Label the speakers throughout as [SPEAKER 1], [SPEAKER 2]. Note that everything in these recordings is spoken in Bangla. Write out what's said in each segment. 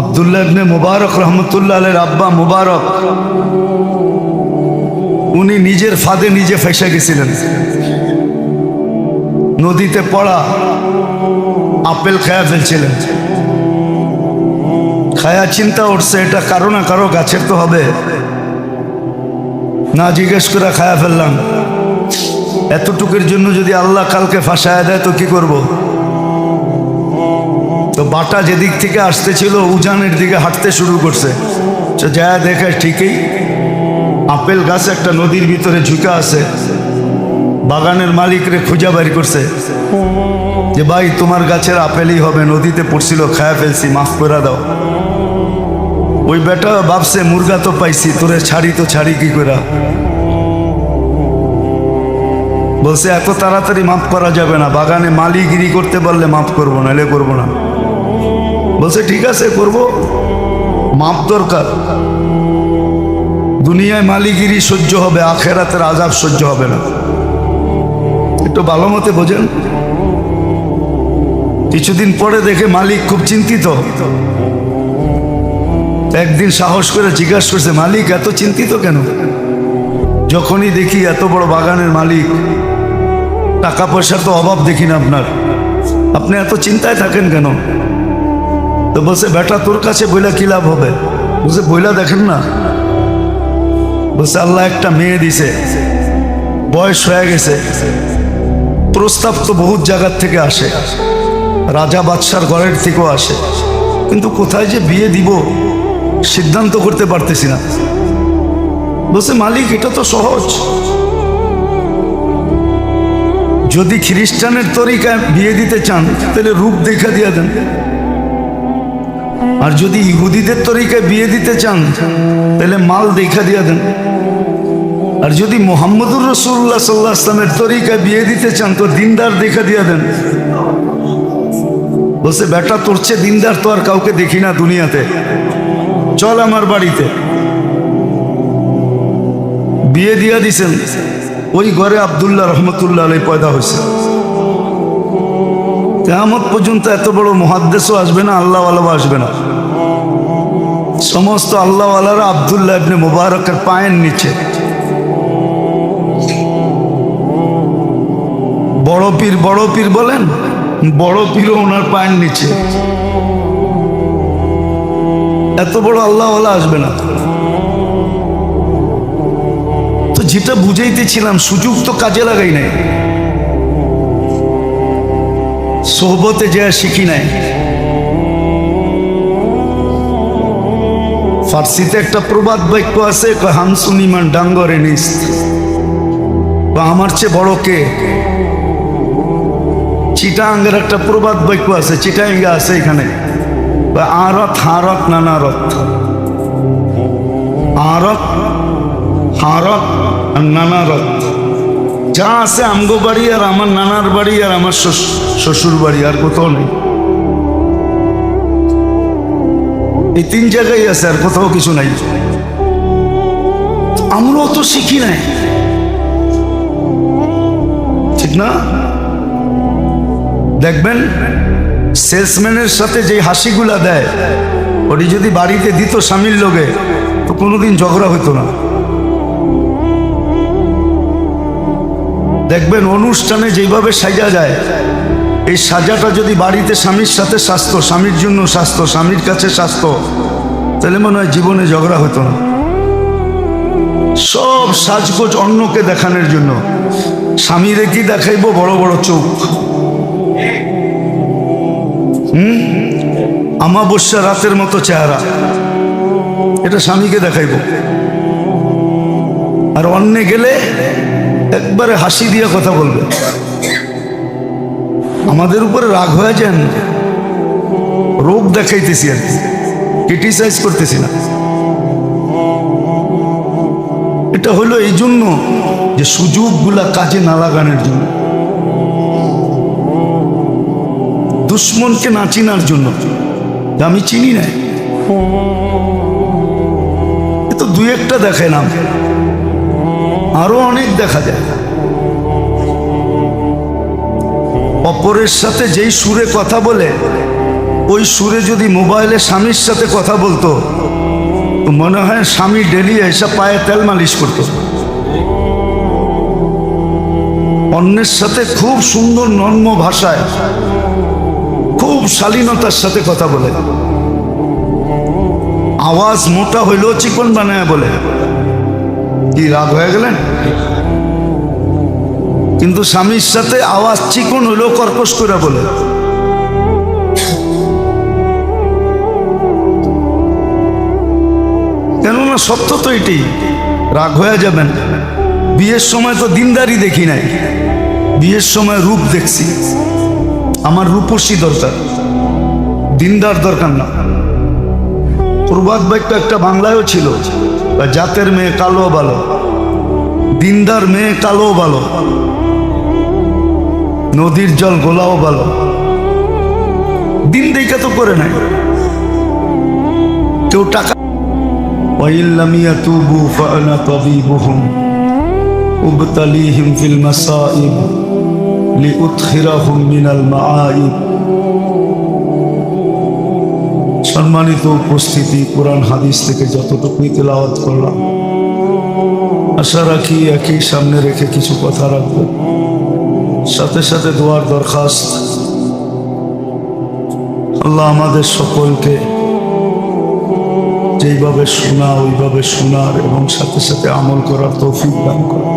[SPEAKER 1] আবদুল্লাহ ইবনে মুবারক রহমতুল্লাহ আলের আব্বা মুবারক, উনি নিজের ফাঁদে নিজে ফেসে গেছিলেন। নদীতে পড়া আপেল খায়া ফেলছিলেন। খায়া চিন্তা উঠছে, এটা কারও না কারও গাছের তো হবে। না জিজ্ঞেস করে খায়া ফেললাম। এতটুকুর জন্য যদি আল্লাহ কালকে ফাঁসায় দেয় তো কি করব। তো বাটা যেদিক থেকে আসতেছিল, উজানের দিকে হাঁটতে শুরু করছে। তো যা দেখে ঠিকই আপেল গাছ একটা নদীর ভিতরে ঝুঁকা আছে। বাগানের মালিকরে খুঁজা বাড়ি করছে যে, ভাই, তোমার গাছের আপেলই হবে, নদীতে পড়ছিল, খায়া ফেলছি, মাফ করে দাও। ওই বেটা ভাবছে, মুরগা তো পাইছি, তোরে ছাড়ি তো ছাড়ি কি করে? বলছে, এত তাড়াতাড়ি মাফ করা যাবে না, বাগানে মালিগিরি করতে পারলে মাফ করব না এলে করব না। বলছে, ঠিক আছে, করব। মাপ দরকার। দুনিয়ায় মালিগিরি সহ্য হবে, আখেরাতের আজাব সহ্য হবে না। একটু ভালো মতে বোঝেন। কিছুদিন পরে দেখে মালিক খুব চিন্তিত। একদিন সাহস করে জিজ্ঞাসা করছে, মালিক, এত চিন্তিত কেন? যখনই দেখি এত বড় বাগানের মালিক, টাকা পয়সার তো অভাব দেখি না আপনার। আপনি এত চিন্তায় থাকেন কেন? তো বলছে, বেটা, তোর কাছে বইলা কি লাভ হবে? বলছে, বইলা দেখেন না। বলছে, আল্লাহ একটা মেয়ে দিছে, বয়স হয়ে গেছে, প্রস্তাব তো বহুত জায়গার থেকে আসে, রাজা বাদশার ঘরের থেকেও আসে, কিন্তু কোথায় যে বিয়ে দিব সিদ্ধান্ত করতে পারতেছি না। বলছে, মালিক, এটা তো সহজ। যদি খ্রিস্টানের তরিকায় বিয়ে দিতে চান, তাহলে রূপ দেখা দিয়ে দেন। আর যদি ইহুদিদের তরিকায় বিয়ে দিতে চান, তাহলে মাল দেখা দিয়ে দেন। আর যদি মোহাম্মদুর রসুল্লাহ সাল্লাহ আসলামের তরিকায় বিয়ে দিতে চান, তো দিনদার দেখা দিয়ে দেন। বলছে, বেটা, তোর চেয়ে দিনদার তো আর কাউকে দেখি না দুনিয়াতে। চল আমার বাড়িতে। বিয়ে দিয়া দিছেন। ওই ঘরে আবদুল্লাহ রহমতুল্লাহ আলাই পয়দা হয়েছে কেমত পর্যন্ত এত বড় মহাদ্দেশও আসবে না, আল্লাহওয়ালাও আসবে না। সমস্ত আল্লাহওয়ালারা আবদুল্লাহ ইবনে মুবারকের পায়ের নিচে। বড় পীর বড় পীর বলেন, বড় পীরও ওনার পায়ের নিচে। এত বড় আল্লাহওয়ালা আসবে না। তো যেটা বুঝাইতেছিলাম, সুযোগ তো কাজে লাগাই নাই। সোহবতে যা শিখি নাই। ফার্সিতে একটা প্রবাদ বাক্য আছে হামসুনিমান ডাঙ্গরে নিস। বা, আমার চেয়ে বড় কে? চিটাঙ্গের একটা প্রবাদ বাক্য আছে, চিটাঙ্গে আছে এখানে। বা, আরত, হারত, নানারত। আরত, হারত আর নানারত। যা আছে আমগো বাড়ি আর আমার নানার বাড়ি আর আমার শ্বশ- শ্বশুর বাড়ি, আর কোথাও নেই। এই তিন জায়গায় আছে আর কোথাও কিছু নাই। আমরাও তো শিখি নাই। ঠিক না? দেখবেন, সেলসম্যানের সাথে যে হাসিগুলা দেয়, ওটি যদি বাড়িতে দিত স্বামীর লোকে, তো কোনোদিন ঝগড়া হতো না। দেখবেন অনুষ্ঠানে যেভাবে সাজা যায়, এই সাজাটা যদি বাড়িতে স্বামীর সাথে স্বাস্থ্য, স্বামীর জন্য স্বাস্থ্য, স্বামীর কাছে স্বাস্থ্য, তাহলে মনে হয় জীবনে ঝগড়া হতো না। সব সাজগোজ অন্যকে দেখানোর জন্য। স্বামীরে কি দেখাইবো? বড় বড় চোখ। হুম? আমাবস্যা রাতের মতো চেহারা। এটা স্বামীকে দেখাইব। আর অন্যে গেলে একবারে হাসি দিয়ে কথা বলবে। আমাদের উপরে রাগ হয়ে যান রোগ দেখাইতেছি আর ক্রিটিসাইজ করতেছি না। এটা হলো এই জন্য যে সুযোগগুলা কাজে না লাগানোর জন্য। দুশ্মনকে না চিনার জন্য। আমি চিনি না। এ তো দুই একটা দেখাইলাম। আরও অনেক দেখা যায়। অপরের সাথে যেই সুরে কথা বলে, ওই সুরে যদি মোবাইলে স্বামীর সাথে কথা বলতো মনে হয় স্বামী ডেলি এসব পায়ে তেল মালিশ করতো। অন্যের সাথে খুব সুন্দর নর্ম ভাষায়, খুব শালীনতার সাথে কথা বলে। আওয়াজ মোটা হইলেও চিকন বানায় বলে। কি রাগ হয়ে গেলেন? কিন্তু স্বামীর সাথে আওয়াজ চিকন হইলেও কর্কশ করে বলে। কেননা সত্য তো এটি, রাগ হয়ে যাবেন। বিয়ের সময় তো দিনদারি দেখি নাই। বিয়ের সময় রূপ দেখছি। আমার রূপসী দরকার। দিনদার দরকার না। প্রবাদ বাক্য একটা বাংলায়ও ছিল। জাতের মেয়ে কালো ভালো, দিনদার মেয়ে কালো ভালো, নদীর জল গোলাও ভালো। দিন দেখা তো করে নাই। কেউ টাকা ওয়াইল্লামিয়া তুবু ফানা তাবিবুহুম, উবতালিহিম ফিল মাসাইব মিনাল মাআইব। সম্মানিত উপস্থিতি, কোরআন, হাদিস থেকে যতটুকুই তেলাওয়াত করলাম, আশা রাখি একই সামনে রেখে কিছু কথা রাখব। সাথে সাথে দোয়ার দরখাস্ত। আল্লাহ আমাদের সকলকে যেইভাবে শোনা, ওইভাবে শোনার এবং সাথে সাথে আমল করার তৌফিক দান করা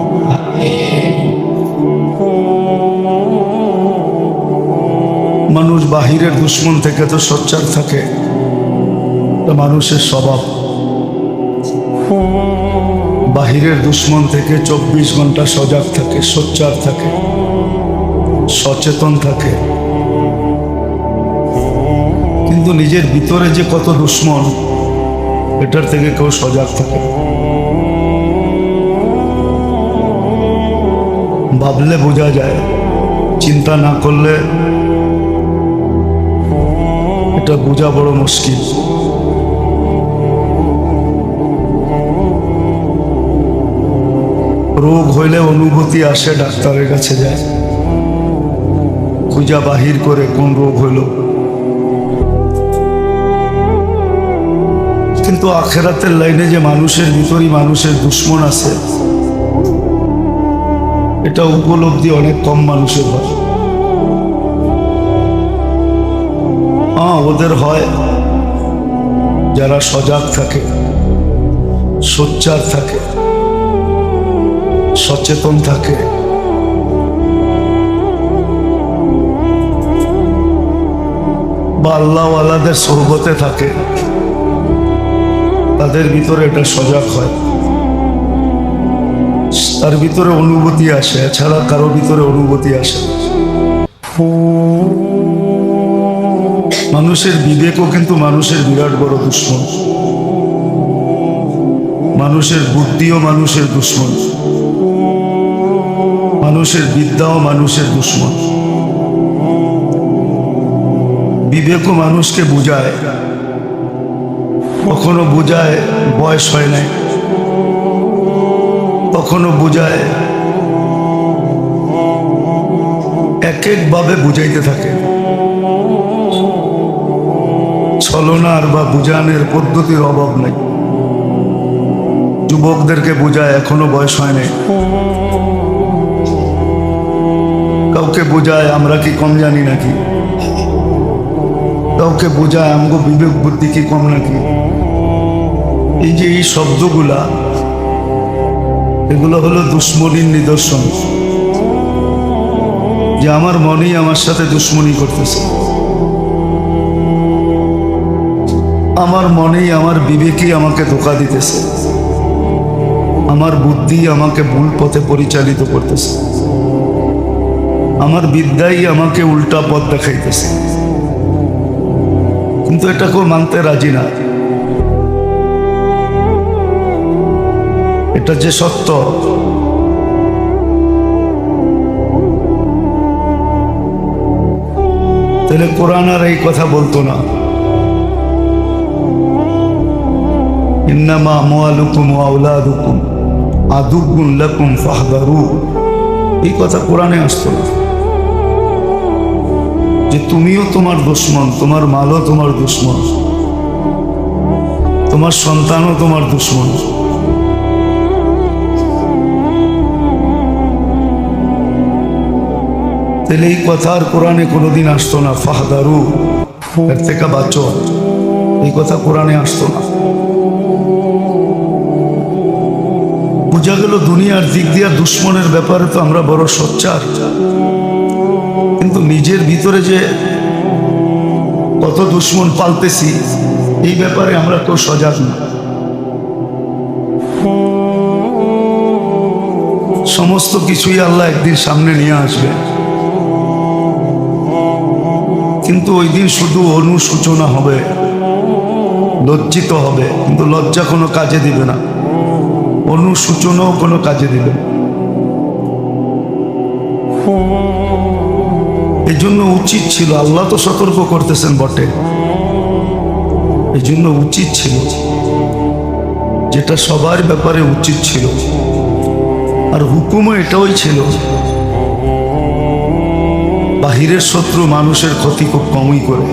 [SPEAKER 1] মানুষ বাহিরের দুশ্মন থেকে তো সোচ্চার থাকে। মানুষের স্বভাব। বাহিরের দুশ্মন থেকে চব্বিশ ঘণ্টা সজাগ থাকে, সোচ্চার থাকে, সচেতন থাকে। কিন্তু নিজের ভিতরে যে কত দুশ্মন, এটার থেকে কেউ সজাগ থাকে ভাবলে বোঝা যায়, চিন্তা না করলে এটা বোঝা বড় মুশকিল। রোগ হইলে অনুভূতি আসে, ডাক্তারের কাছে যায়। খুঁজা বাহির করে কোন রোগ হইল। কিন্তু আখেরাতের লাইনে যে মানুষের ভিতরই মানুষের দুশ্মন আছে, এটা উপলব্ধি অনেক কম মানুষের হয়। হ্যাঁ ওদের হয় যারা সজাগ থাকে, সোচ্চার থাকে। সচেতন থাকে। বা আল্লাহওয়ালাদের সোহবতে থাকে। তাদের ভিতরে এটা সজাগ হয়। তার ভিতরে অনুভূতি আসে, এছাড়া কারও ভিতরে অনুভূতি আসে মানুষের বিবেকও কিন্তু মানুষের বিরাট বড় দুশ্মন। মানুষের বুদ্ধিও মানুষের দুশ্মন। মানুষের বিদ্যাও মানুষের দুশ্মন। বিবেকও মানুষকে বুঝায়, কখনো বুঝায় বয়স হয় নাই, কখনো বুঝায় এক একভাবে বুঝাইতে থাকে। ছলনার বা বুঝানের পদ্ধতির অভাব নেই। যুবকদেরকে বোঝায় এখনও বয়স হয় নাই। কাউকে বোঝায় আমরা কি কম জানি নাকি? কাউকে বোঝায় আমগো বিবেক বুদ্ধি কি কম নাকি? এই যে এই শব্দগুলা, এগুলো হলো দুশ্মনীর নিদর্শন, যে আমার মনেই আমার সাথে দুশ্মনী করতেছে। আমার মনেই আমার বিবেকই আমাকে ধোকা দিতেছে। আমার বুদ্ধি আমাকে ভুল পথে পরিচালিত করতেছে। আমার বিদ্যাই আমাকে উল্টা পথ দেখাইতেছে। কিন্তু এটা কেউ মানতে রাজি না। এটা যে সত্য, তাহলে কোরআন আর এই কথা বলতো না। ইন্নামা মোয়ালুকুম আউলাদুকুম আদুগুন লাকুম ফাহদারু। এই কথা কোরআনে আসতো না। যে তুমিও তোমার দুশ্মন, তোমার মালও তোমার দুশ্মন। তোমার সন্তানও তোমার দুশ্মন। তাহলে এই কথা আর কোরআনে কোনোদিন আসতো না, ফাহদারু। এর থেকে বাঁচো। এই কথা কোরআনে আসতো না। বোঝা গেল দুনিয়ার দিক দিয়া দুশ্মনের ব্যাপারে তো আমরা বড় সোচ্চার। নিজের ভিতরে যে কত দুশ্মন পালতেছি, এই ব্যাপারে আমরা কেউ সজাগ না। সমস্ত কিছুই আল্লাহ একদিন সামনে নিয়ে আসবে। কিন্তু ওই দিন শুধু অনুসূচনা হবে, লজ্জিত হবে, কিন্তু লজ্জা কোনো কাজে দিবে না। অনুসূচনাও কোনো কাজে দিবে না। এই জন্য উচিত ছিল, আল্লাহ তো সতর্ক করতেছেন বটে। এই জন্য উচিত ছিল, যেটা সবার ব্যাপারে উচিত ছিল। আর হুকুমও এটাই ছিল, বাহিরের শত্রু মানুষের ক্ষতি খুব কমই করে।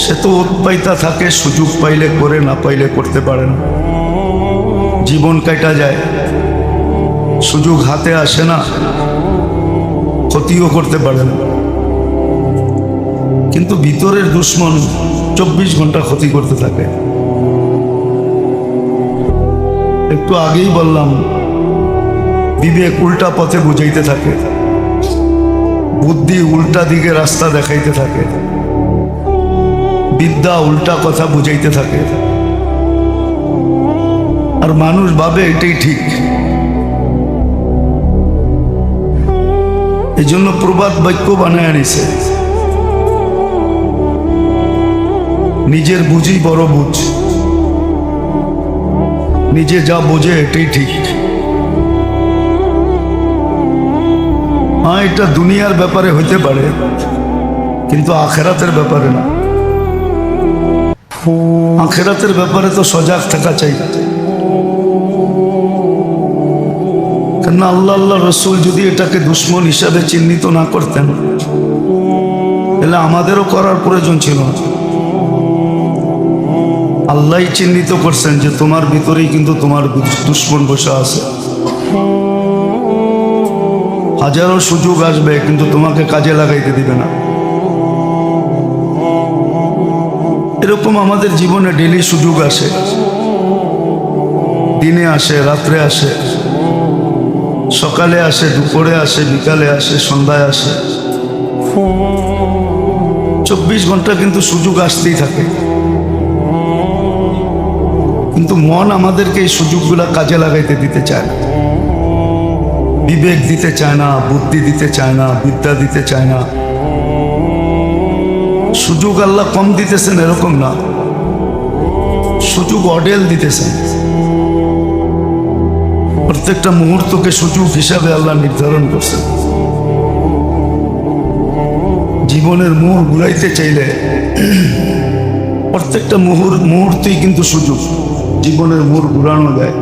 [SPEAKER 1] সে তো উৎপাইতা থাকে, সুযোগ পাইলে করে, না পাইলে করতে পারে না। জীবন কাটা যায়, সুযোগ হাতে আসে না। ক্ষতিও করতে পারে না। কিন্তু ভিতরের দুশ্মন চব্বিশ ঘণ্টা ক্ষতি করতে থাকে। একটু আগেই বললাম, বিবেক উল্টা পথে বুঝাইতে থাকে। বুদ্ধি উল্টা দিকে রাস্তা দেখাইতে থাকে। বিদ্যা উল্টা কথা বুঝাইতে থাকে। আর মানুষ ভাবে এটাই ঠিক। এই জন্য প্রবাদ বাক্য বানায় আনিছে। নিজের বুঝি বড় বুঝ। নিজে যা বোঝে এটাই ঠিক। হ্যাঁ এটা দুনিয়ার ব্যাপারে হইতে পারে, কিন্তু আখেরাতের ব্যাপারে না। আখেরাতের ব্যাপারে তো সজাগ থাকা চাই। কেন আল্লাহ আল্লাহ রসুল যদি এটাকে দুশ্মন হিসাবে চিহ্নিত না করতেন, তাহলে আমাদেরও করার প্রয়োজন ছিল। না আল্লাহ চিহ্নিত করছেন যে তোমার ভিতরেই কিন্তু তোমার দুশ্মন বসে আছে। হাজারো সুযোগ আসবে, কিন্তু তোমাকে কাজে লাগাইতে দিবে না। এরকম আমাদের জীবনে ডেলি সুযোগ আসে। দিনে আসে, রাত্রে আসে। সকালে আসে, দুপুরে আসে, বিকালে আসে, সন্ধ্যায় আসে। চব্বিশ ঘণ্টা কিন্তু সুযোগ আসতেই থাকে। কিন্তু মন আমাদেরকে এই সুযোগগুলা কাজে লাগাইতে দিতে চায় না। বিবেক দিতে চায় না, বুদ্ধি দিতে চায় না, বিদ্যা দিতে চায় না। সুযোগ আল্লাহ কম দিতেছেন, এরকম না। সুযোগ অডেল দিতেছেন। প্রত্যেকটা মুহূর্তকে সুযোগ হিসাবে আল্লাহ নির্ধারণ করছেন। জীবনের মোড় ঘুরাইতে চাইলে প্রত্যেকটা মুহূর, মুহূর্তেই কিন্তু সুযোগ। জীবনের মোড় ঘুরানো যায়।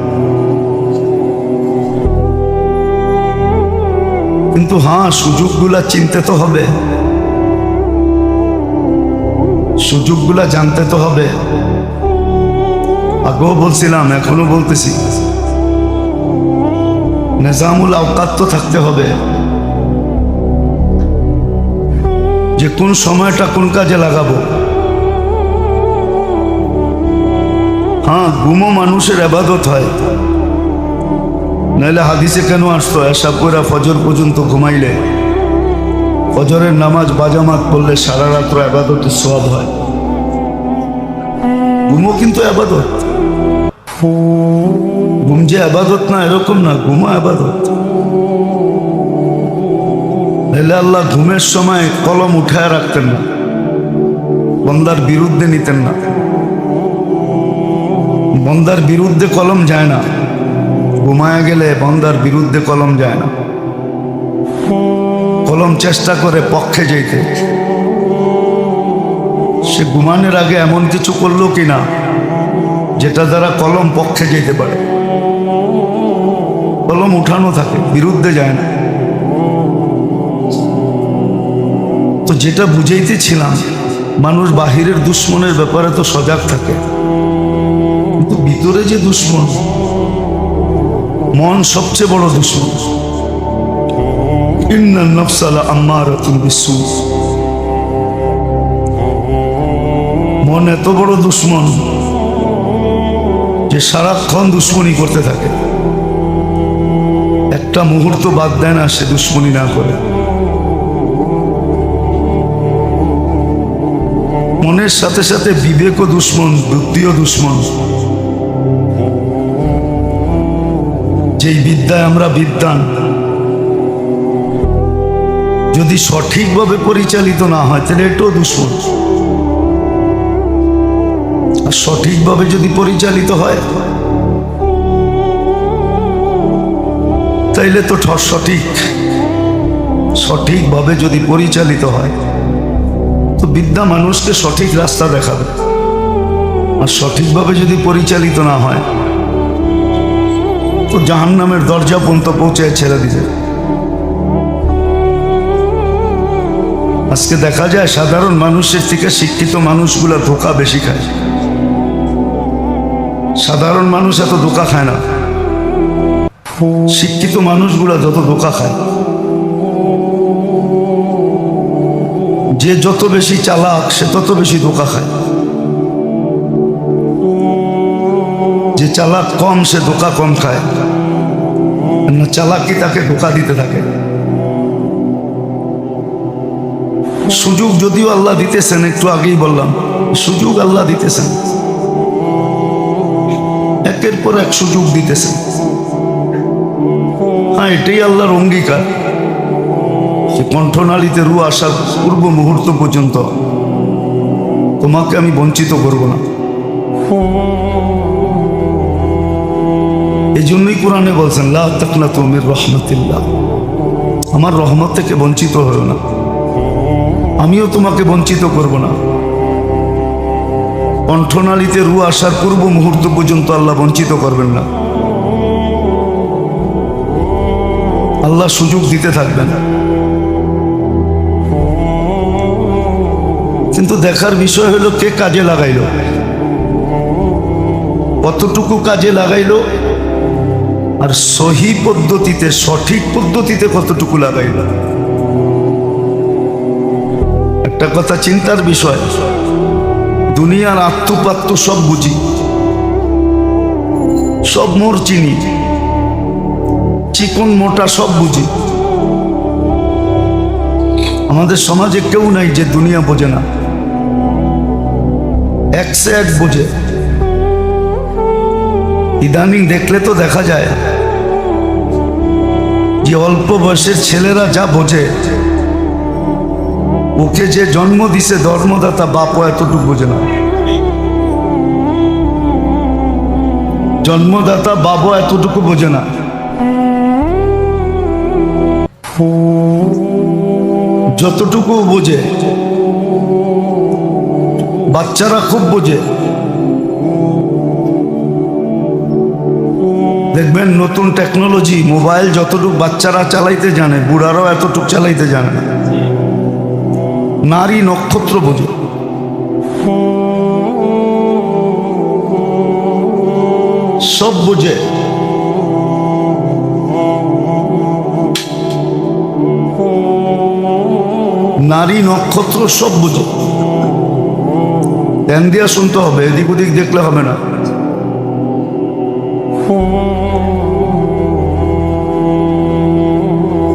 [SPEAKER 1] কিন্তু হ্যাঁ সুযোগগুলা চিনতে তো হবে। সুযোগগুলা জানতে তো হবে। আগেও বলছিলাম, এখনও বলতেছি। নিজামুল আওকাত তো থাকতে হবে। যে কোন সময়টা কোন কাজে লাগাবো। হ্যাঁ ঘুমো মানুষের আবাদত হয়। নাহলে হাদিসে কেন আসতো এসা পুরা ফজর পর্যন্ত ঘুমাইলে? ফজরের নামাজ বাজামাত পড়লে সারা রাত্র আবাদতের সব হয়। ঘুমো কিন্তু আবাদত। ঘুম যে আবাদত না, এরকম না ঘুমো আবাদত। নাহলে আল্লাহ ঘুমের সময় কলম উঠায় রাখতেন না, বন্দার বিরুদ্ধে নিতেন না। বন্দার বিরুদ্ধে কলম যায় না, ঘুমায় গেলে বন্দার বিরুদ্ধে কলম যায় না। কলম চেষ্টা করে পক্ষে যেতে সে ঘুমানোর আগে এমন কিছু করল কিনা, যেটা দ্বারা কলম পক্ষে যেতে পারে। কলম উঠানো থাকে, বিরুদ্ধে যায় না। তো যেটা বুঝাইতেছিলাম মানুষ বাহিরের দুশ্মনের ব্যাপারে তো সজাগ থাকে। কিন্তু ভিতরে যে দুশ্মন, মন সবচেয়ে বড় দুশ্মন। বিসু মন এত বড় দুশ্মন যে সারাক্ষণ দুশ্মনী করতে থাকে। একটা মুহূর্ত বাদ দেয় না সে দুশ্মনী না করে। মনের সাথে সাথে বিবেকও দুশ্মন, বুদ্ধিও দুশ্মন। যেই বিদ্যায় আমরা বিদ্যান, যদি সঠিকভাবে পরিচালিত না হয়, তাহলে এটাও দুশ্মন। আর সঠিকভাবে যদি পরিচালিত হয় তাইলে তো ঠ- সঠিক। সঠিকভাবে যদি পরিচালিত হয়, তো বিদ্যা মানুষকে সঠিক রাস্তা দেখাবে। আর সঠিকভাবে যদি পরিচালিত না হয়, তো জাহান নামের দরজা পর্যন্ত পৌঁছে ছেড়ে দিতে আজকে দেখা যায় সাধারণ মানুষের থেকে শিক্ষিত মানুষগুলা ধোকা বেশি খায়। সাধারণ মানুষ এত ধোকা খায় না। শিক্ষিত মানুষগুলা যত ধোকা খায়, যে যত বেশি চালাক, সে তত বেশি ধোকা খায়। যে চালাক কম, সে ধোকা কম খায়। না চালাকি তাকে ধোকা দিতে থাকে। সুযোগ যদিও আল্লাহ দিতেছেন, একটু আগেই বললাম, সুযোগ আল্লাহ দিতেছেন। একের পর এক সুযোগ দিতেছেন। হ্যাঁ এটাই আল্লাহর অঙ্গীকার। যে কণ্ঠনালীতে রু আসার পূর্ব মুহূর্ত পর্যন্ত তোমাকে আমি বঞ্চিত করব না। এই জন্যই কোরআনে বলছেন, লা তাকনা তুমির রহমতিল্লাহ। আমার রহমত থেকে বঞ্চিত হলো না। আমিও তোমাকে বঞ্চিত করব না। কণ্ঠনালীতে রু আসার পূর্ব মুহূর্ত পর্যন্ত আল্লাহ বঞ্চিত করবেন না। আল্লাহ সুযোগ দিতে থাকবেন। কিন্তু দেখার বিষয় হলো কে কাজে লাগাইল। কতটুকু কাজে লাগাইল আর সহি পদ্ধতিতে, সঠিক পদ্ধতিতে কতটুকু লাগাইল। একটা কথা চিন্তার বিষয়, দুনিয়ার আত্মপাত্য সব বুঝি, সব মোর চিনি। চিকন মোটা সব বুঝি। আমাদের সমাজে কেউ নাই যে দুনিয়া বোঝে না। এক সে এক বোঝে। ইদানিং দেখলে তো দেখা যায় যে অল্প বয়সের ছেলেরা যা বোঝে, ওকে যে জন্ম দিছে ধর্মদাতা বাপও এতটুকু বোঝে না। জন্মদাতা বাবা এতটুকু বোঝে না। যতটুকু বোঝে, বাচ্চারা খুব বোঝে। দেখবেন নতুন টেকনোলজি মোবাইল যতটুকু বাচ্চারা চালাইতে জানে, বুড়ারাও এতটুকু চালাইতে জানে নারী নক্ষত্র বোঝে। সব বোঝে। নারী নক্ষত্র সব বোঝে। ধ্যান দিয়া শুনতে হবে, এদিক ওদিক দেখলে হবে না।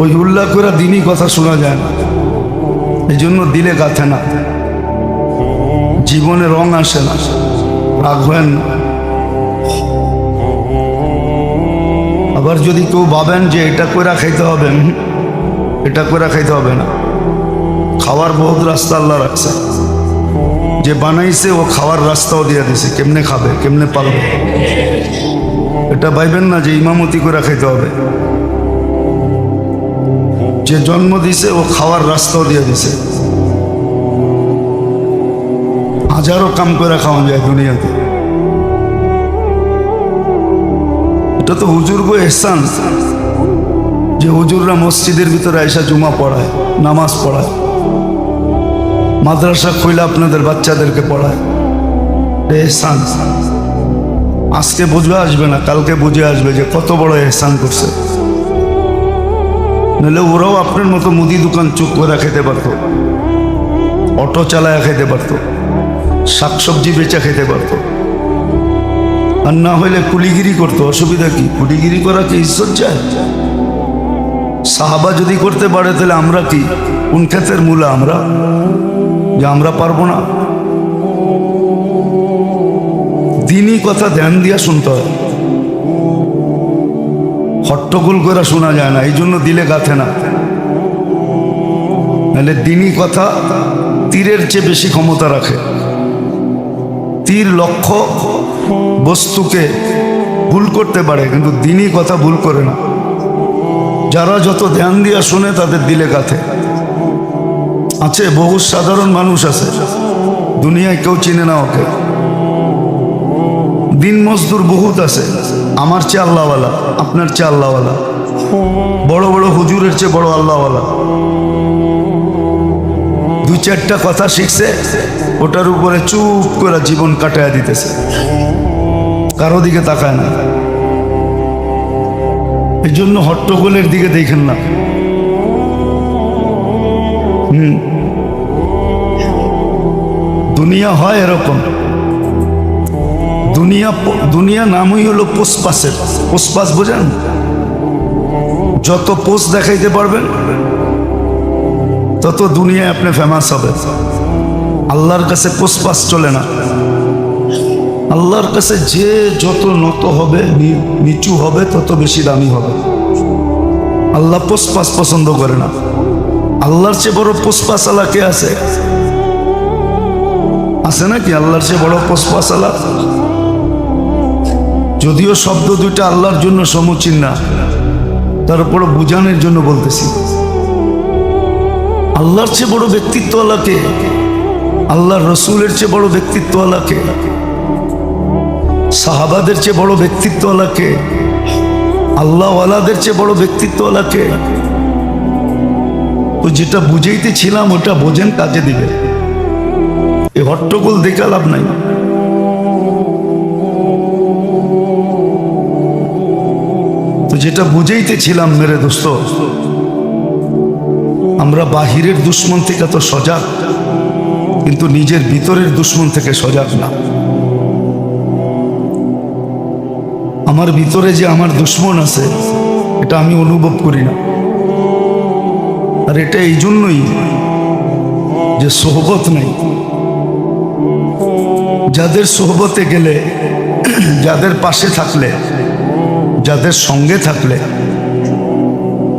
[SPEAKER 1] ওই উল্লাহ করে দিনই কথা শোনা যায় না। এই জন্য দিলে গাথে না। জীবনে রং আসে না। রাখবেন না। আবার যদি কেউ ভাবেন যে এটা করে খাইতে হবে, এটা করে খাইতে হবে না। খাওয়ার বহুত রাস্তা আল্লাহ রাখছে। যে বানাইছে, ও খাওয়ার রাস্তাও দিয়ে দিছে। কেমনে খাবে, কেমনে পালবে? এটা ভাইবেন না যে ইমামতি করে খাইতে হবে। যে জন্ম দিছে, ও খাওয়ার রাস্তাও দিয়ে দিছে। হাজারো কাম করে খাওয়া যায় দুনিয়াতে। এটা তো হুজুর গো এহসান। যে হুজুররা মসজিদের ভিতরে আইসা জুমা পড়ায়, নামাজ পড়ায়। মাদ্রাসা খুলে আপনাদের বাচ্চাদেরকে পড়ায়। এহসান। আজকে বুঝে আসবে না, কালকে বুঝে আসবে যে কত বড় এহসান করছে। নাহলে ওরাও আপনার মতো মুদি দোকান চুপ করে খেতে পারতো। অটো চালায় খেতে পারতো। শাকসবজি বেচা খেতে পারতো। আর না হইলে কুলিগিরি করতো। অসুবিধা কি? কুলিগিরি করা কি ঈশ্বর যায় সাহাবা যদি করতে পারে তাহলে আমরা কি? কোন ক্ষেতের মূলা আমরা? যে আমরা পারব না। দিনই কথা ধ্যান দিয়া শুনতে হয়। হট্টগোল করে শোনা যায় না এই জন্য দিলে গাথে না। নাহলে দিনই কথা তীরের চেয়ে বেশি ক্ষমতা রাখে। তীর লক্ষ্য বস্তুকে ভুল করতে পারে, কিন্তু দিনই কথা ভুল করে না। যারা যত ধ্যান দিয়া শুনে, তাদের দিলে গাথে। আছে, বহু সাধারণ মানুষ আছে। দুনিয়ায় কেউ চিনে না ওকে। দিন মজদুর বহুত আছে। আমার চেয়ে আল্লাহওয়ালা, আপনার চেয়ে আল্লাহওয়ালা। বড় বড় হুজুরের চেয়ে বড় আল্লাহওয়ালা। দুই চারটা কথা শিখছে, ওটার উপরে চুপ করে জীবন কাটায় দিতেছে। কারও দিকে তাকায় না। এই জন্য হট্টগোলের দিকে দেখেন না। দুনিয়া হয় এরকম। দুনিয়া দুনিয়া নামই হলো পোষপাসের। পোষপাস বোঝেন? যত পোষ দেখাইতে পারবেন, তত দুনিয়ায় আপনি ফেমাস হবে আল্লাহর কাছে পোষপাস চলে না। আল্লাহর কাছে যে যত নত হবে নিচু হবে, তত বেশি দামি হবে। আল্লাহ পোষপাস পছন্দ করে না। আল্লাহর চেয়ে বড় পোষপাস আলা কে আছে? আছে নাকি আল্লাহর চেয়ে বড় পোষপাস আলা যদিও শব্দ দুইটা আল্লাহর জন্য সমুচীন না, তার উপর বুঝানোর জন্য বলতেছি। আল্লাহর চেয়ে বড় ব্যক্তিত্বওয়ালাকে আল্লাহর রসুলের চেয়ে বড় ব্যক্তিত্বওয়ালাকে সাহাবাদের চেয়ে বড় ব্যক্তিত্বওয়ালাকে আল্লাহওয়ালাদের চেয়ে বড় ব্যক্তিত্বওয়ালাকে তো যেটা বুঝাইতেছিলাম ওটা বোঝেন কাজে দিবে। এই হট্টগোল দেখে লাভ নাই। তো যেটা বুঝাইতেছিলাম মেরে দোস্ত, আমরা বাহিরের দুশ্মন থেকে তো সজাগ, কিন্তু নিজের ভিতরের দুশ্মন থেকে সজাগ না। আমার ভিতরে যে আমার দুশ্মন আছে, এটা আমি অনুভব করি না। আর এটা এই জন্যই যে সোহবত নেই। যাদের সোহবতে গেলে, যাদের পাশে থাকলে, যাদের সঙ্গে থাকলে,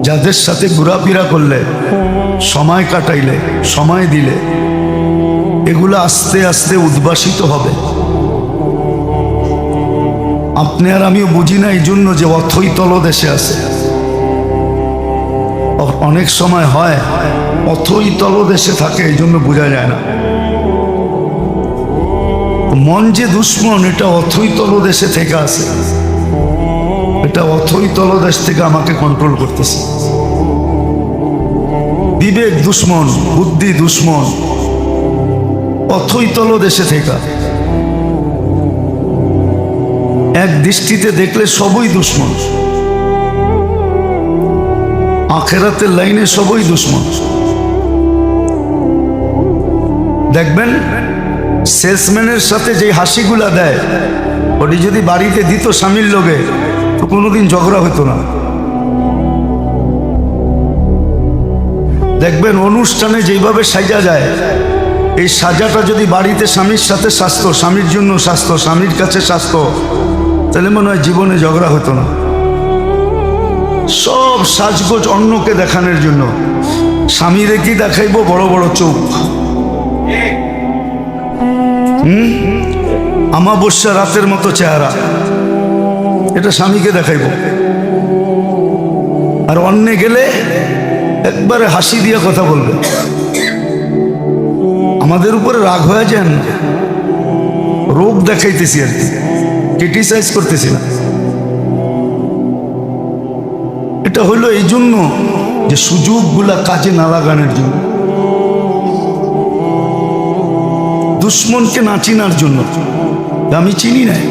[SPEAKER 1] যাদের সাথে ঘোরাফেরা করলে, সময় কাটাইলে, সময় দিলে, এগুলো আস্তে আস্তে উদ্ভাসিত হবে। আপনি আর আমিও বুঝি না এই জন্য যে অথই তলদেশে আছে। অনেক সময় হয় অথই তলদেশে থাকে, এই জন্য বোঝা যায় না। মন যে দুশ্মন, এটা অথই তলদেশে থেকে আছে এটা অথই তলদেশ থেকে আমাকে কন্ট্রোল করতেছে। বিবেক দুশ্মন, বুদ্ধি দুশ্মন, অথই তলদেশে থেকে। এক দৃষ্টিতে দেখলে সবই দুশ্মন। আখেরাতের লাইনে সবই দুশ্মন। দেখবেন, সেলসম্যানের সাথে যে হাসিগুলা দেয়, ওটি যদি বাড়িতে দিত স্বামীর লোকে তো কোনোদিন ঝগড়া হতো না। দেখবেন, অনুষ্ঠানে যেইভাবে সাজা যায়, এই সাজাটা যদি বাড়িতে স্বামীর সাথে স্বাস্থ্য, স্বামীর জন্য স্বাস্থ্য, স্বামীর কাছে স্বাস্থ্য, তাহলে মনে হয় জীবনে ঝগড়া হতো না। সব সাজগোজ অন্যকে দেখানোর জন্য। স্বামীরে কি দেখাইবো? বড় বড় চোখ। হুম? আমাবস্যা রাতের মতো চেহারা। এটা স্বামীকে দেখাইব। আর অন্যে গেলে একবারে হাসি দিয়ে কথা বলবে। আমাদের উপরে রাগ হয়ে যান। রোগ দেখাইতেছি আর কি। ক্রিটিসাইজ করতেছি না। এটা হলো এই জন্য যে সুযোগগুলা কাজে না লাগানোর জন্য। দুশ্মনকে নাচিনার জন্য। আমি চিনি নাই